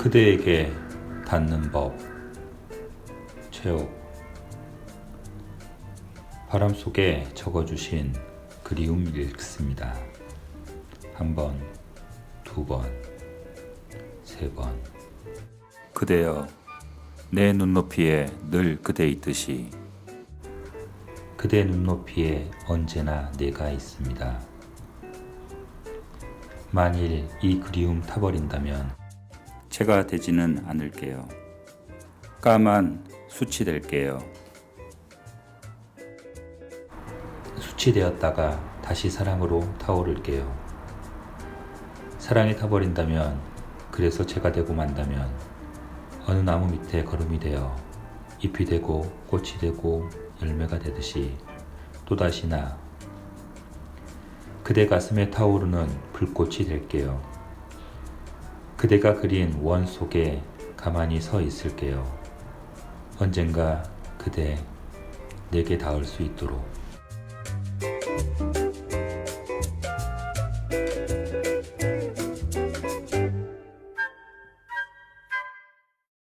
그대에게 닿는 법 최옥 바람 속에 적어주신 그리움 읽습니다. 한 번, 두 번, 세 번. 그대여, 내 눈높이에 늘 그대 있듯이 그대 눈높이에 언제나 내가 있습니다. 만일 이 그리움 타버린다면 제가 되지는 않을게요. 까만 수치 될게요. 수치 되었다가 다시 사랑으로 타오를게요. 사랑에 타버린다면 그래서 제가 되고 만다면 어느 나무 밑에 걸음이 되어 잎이 되고 꽃이 되고 열매가 되듯이 또다시 나 그대 가슴에 타오르는 불꽃이 될게요. 그대가 그린 원 속에 가만히 서 있을게요. 언젠가 그대 내게 닿을 수 있도록.